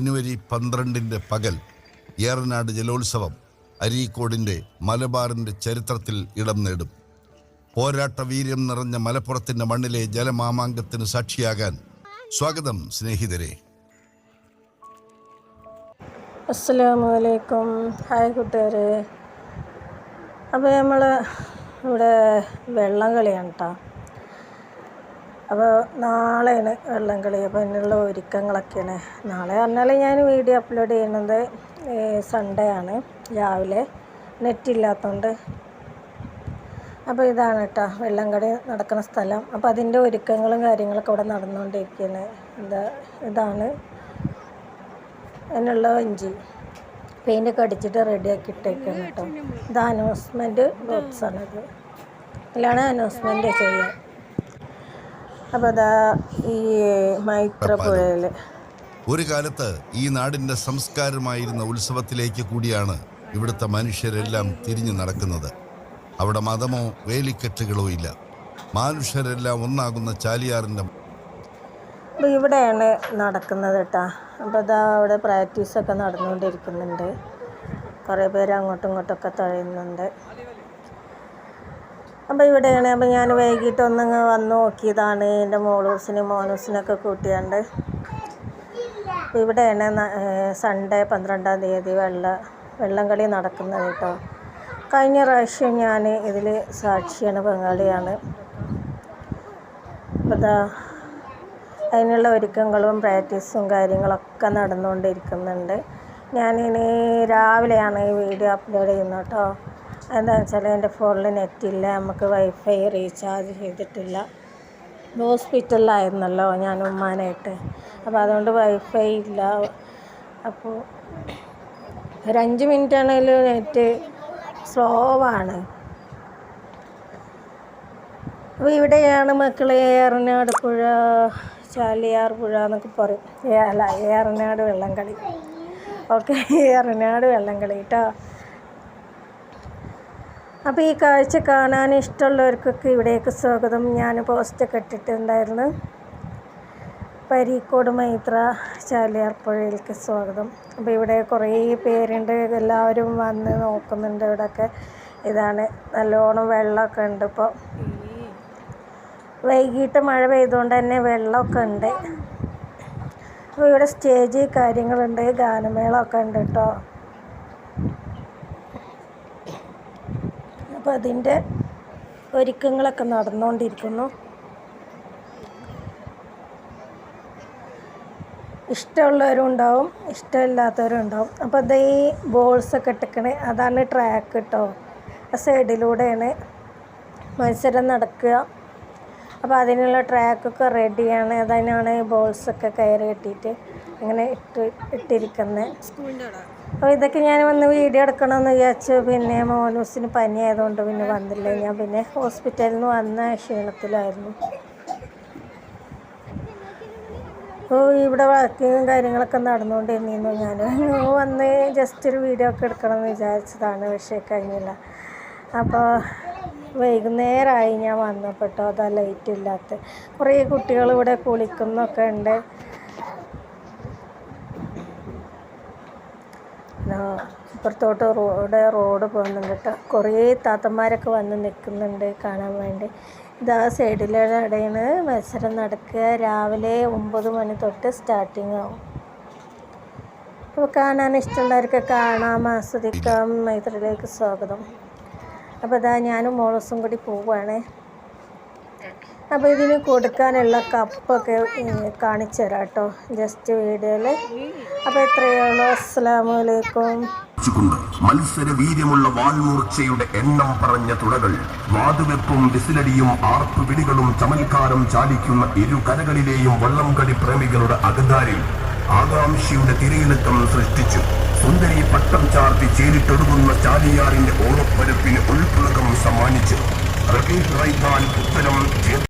ജനുവരി പന്ത്രണ്ടിന്റെ പകൽ ഏറനാട് ജലോത്സവം അരീക്കോടിന്റെ മലബാറിന്റെ ചരിത്രത്തിൽ ഇടം നേടും. പോരാട്ട വീര്യം നിറഞ്ഞ മലപ്പുറത്തിന്റെ മണ്ണിലെ ജലമാമാങ്കത്തിന് സാക്ഷിയാകാൻ സ്വാഗതം സ്നേഹിതരെ. അസ്സലാമു അലൈക്കും. ഹായ് കൂട്ടുകാരെ. അപ്പോൾ നമ്മൾ ഇവിടെ വെള്ളം കളിയാണ് കേട്ടോ. അപ്പോൾ നാളെയാണ് വെള്ളം കളി. അപ്പോൾ അതിനുള്ള ഒരുക്കങ്ങളൊക്കെയാണ്. നാളെ പറഞ്ഞാൽ ഞാൻ വീഡിയോ അപ്ലോഡ് ചെയ്യുന്നത് സൺഡേ ആണ്. രാവിലെ നെറ്റ് ഇല്ലാത്തതുകൊണ്ട് അപ്പോൾ ഇതാണ് കേട്ടോ വെള്ളം കളി നടക്കുന്ന സ്ഥലം. അപ്പോൾ അതിന്റെ ഒരുക്കങ്ങളും കാര്യങ്ങളൊക്കെ ഇവിടെ നടന്നുകൊണ്ടിരിക്കുകയാണ് എന്താ ഇതാണ് അതിനുള്ള വഞ്ചി പെയിന്റ് ഒക്കെ അടിച്ചിട്ട് റെഡിയാക്കി ഇട്ടേക്കാണ് കേട്ടോ ഇത് അനൗൺസ്മെന്റ് ബോക്സാണത് ഇത് ഇതിലാണ് അനൗൺസ്മെന്റ് ചെയ്യുക അപ്പോൾ അതാ ഈ ഒരു കാലത്ത് ഈ നാടിന്റെ സംസ്കാരമായിരുന്ന ഉത്സവത്തിലേക്ക് കൂടിയാണ് ഇവിടുത്തെ മനുഷ്യരെല്ലാം തിരിഞ്ഞു നടക്കുന്നത്. അവിടെ മതമോ വേലിക്കെട്ടുകളോ ഇല്ല. മനുഷ്യരെല്ലാം ഒന്നാകുന്ന ചാലിയാറിന്റെ അപ്പോൾ ഇവിടെയാണ് നടക്കുന്നത് കേട്ടോ. അപ്പോൾ അതാ അവിടെ പ്രാക്ടീസൊക്കെ നടന്നുകൊണ്ടിരിക്കുന്നുണ്ട്. കുറേ പേര് അങ്ങോട്ടും ഇങ്ങോട്ടൊക്കെ തഴയുന്നുണ്ട്. അപ്പോൾ ഇവിടെയാണ് അപ്പോൾ ഞാൻ വൈകിട്ട് ഒന്നങ്ങ് വന്ന് നോക്കിയതാണ് എന്റെ മോളൂസിനും മോനൂസിനൊക്കെ കൂട്ടിയാണ്ട്. അപ്പോൾ ഇവിടെയാണ് സൺഡേ പന്ത്രണ്ടാം തീയതി വെള്ള വെള്ളം കളി നടക്കുന്നത് കേട്ടോ. കഴിഞ്ഞ പ്രാവശ്യം ഞാൻ ഇതിൽ സാക്ഷിയാണ് പങ്കാളിയാണ് അപ്പോൾ ഇതാ അതിനുള്ള ഒരുക്കങ്ങളും പ്രാക്ടീസും കാര്യങ്ങളൊക്കെ നടന്നുകൊണ്ടിരിക്കുന്നുണ്ട്. ഞാനിനി രാവിലെയാണ് ഈ വീഡിയോ അപ്ലോഡ് ചെയ്യുന്നത് കേട്ടോ. എന്താണെന്ന് വെച്ചാൽ എന്റെ ഫോണിൽ നെറ്റില്ല നമുക്ക് വൈഫൈ റീചാർജ് ചെയ്തിട്ടില്ല. ഹോസ്പിറ്റലിലായിരുന്നല്ലോ ഞാൻ ഉമ്മാനായിട്ട്. അപ്പോൾ അതുകൊണ്ട് വൈഫൈ ഇല്ല. അപ്പോൾ ഒരഞ്ച് മിനിറ്റ് ആണെങ്കിലും നെറ്റ് സ്ലോ ആണ് അപ്പോൾ ഇവിടെയാണ് മക്കളെ ഏറനാട് പുഴ ചാലിയാർ പുഴ എന്നൊക്കെ പറയും. അല്ല ഏറനാട് വെള്ളംകളി. ഓക്കെ ഏറനാട് വെള്ളം കളി കേട്ടോ. അപ്പോൾ ഈ കാഴ്ച കാണാൻ ഇഷ്ടമുള്ളവർക്കൊക്കെ ഇവിടേക്ക് സ്വാഗതം. ഞാൻ പോസ്റ്റൊക്കെ ഇട്ടിട്ടുണ്ടായിരുന്നു. പരീക്കോട് മൈത്ര ചാലിയാർ പുഴയിലേക്ക് സ്വാഗതം. അപ്പോൾ ഇവിടെ കുറേ പേരുണ്ട്. എല്ലാവരും വന്ന് നോക്കുന്നുണ്ട് ഇവിടെയൊക്കെ ഇതാണ് നല്ലോണം വെള്ളമൊക്കെ ഉണ്ട് ഇപ്പോൾ വൈകിട്ട് മഴ പെയ്തുകൊണ്ട് തന്നെ വെള്ളമൊക്കെ ഉണ്ട്. അപ്പോൾ ഇവിടെ സ്റ്റേജ് കാര്യങ്ങളുണ്ട്. ഗാനമേളമൊക്കെ ഉണ്ട് കേട്ടോ. അപ്പോൾ അതിന്റെ ഒരുക്കങ്ങളൊക്കെ നടന്നുകൊണ്ടിരിക്കുന്നു ഇഷ്ടമുള്ളവരും ഉണ്ടാവും ഇഷ്ടമില്ലാത്തവരും ഉണ്ടാവും അപ്പോൾ അത് ഈ ബോൾസൊക്കെ ഇട്ടിക്കണേ അതാണ് ട്രാക്ക് കേട്ടോ ആ സൈഡിലൂടെയാണ് മത്സരം നടക്കുക. അപ്പോൾ അതിനുള്ള ട്രാക്കൊക്കെ റെഡിയാണ് അതിനാണ് ബോൾസൊക്കെ കയറി കെട്ടിയിട്ട് അങ്ങനെ ഇട്ട് ഇട്ടിരിക്കുന്നത് അപ്പോൾ ഇതൊക്കെ ഞാൻ വന്ന് വീഡിയോ എടുക്കണമെന്ന് വിചാരിച്ചു പിന്നെ മോനൂസിന് പനി ആയതുകൊണ്ട് പിന്നെ വന്നില്ല. ഞാൻ പിന്നെ ഹോസ്പിറ്റലിൽ നിന്ന് വന്ന ക്ഷീണത്തിലായിരുന്നു. അപ്പോൾ ഇവിടെ വർക്കിങ്ങും കാര്യങ്ങളൊക്കെ നടന്നുകൊണ്ടിരുന്നു ഞാൻ വന്ന് ജസ്റ്റ് ഒരു വീഡിയോ ഒക്കെ എടുക്കണമെന്ന് വിചാരിച്ചതാണ് പക്ഷേ കഴിഞ്ഞില്ല. അപ്പോൾ വൈകുന്നേരമായി ഞാൻ വന്നപ്പെട്ടോ അതാ ലൈറ്റ് ഇല്ലാത്ത. കുറേ കുട്ടികൾ ഇവിടെ കുളിക്കുന്നൊക്കെ ഉണ്ട്. ഇപ്പുറത്തോട്ട് റോഡ് റോഡ് പോകുന്നുണ്ട് കുറേ താത്തന്മാരൊക്കെ വന്ന് നിൽക്കുന്നുണ്ട് കാണാൻ വേണ്ടി. ഇതാ സൈഡിലടയാണ് മത്സരം നടക്കുക. രാവിലെ ഒമ്പത് മണി തൊട്ട് സ്റ്റാർട്ടിങ് ആവും. അപ്പോൾ കാണാൻ ഇഷ്ടമുള്ളവർക്ക് കാണാം ആസ്വദിക്കാം. മൈത്രിയിലേക്ക് സ്വാഗതം. അപ്പോൾ ഇതാ ഞാനും മോളസും കൂടി പോവുകയാണ്. അപ്പോൾ ഇതിന് കൊടുക്കാനുള്ള കപ്പൊക്കെ കാണിച്ചു തരാം കേട്ടോ. ജസ്റ്റ് വീഡിയോയിൽ. അപ്പോൾ ഇത്രയേ ഉള്ളൂ അസ്സാം വലൈക്കും മത്സര വീര്യമുള്ള വാൽമൂർച്ചയുടെ എണ്ണം പറഞ്ഞ തുടകൾ. വാതുവെപ്പും വിസിലടിയും ആർപ്പുവിളികളും ചമൽക്കാരം ചാലിക്കുന്ന ഇരു കരകളിലെയും വള്ളംകളി പ്രേമികളുടെ അകതാരിൽ ആകാംക്ഷയുടെ തിരയിളക്കം സൃഷ്ടിച്ചു. സുന്ദരി പട്ടം ചാർത്തി ചേരിട്ടൊടുകുന്ന ചാലിയാറിന്റെ ഓണപ്പരപ്പിന് ഉൾപ്പുളകം സമ്മാനിച്ചു. റഹീഫ് റൈഹാൻ ഉത്തരം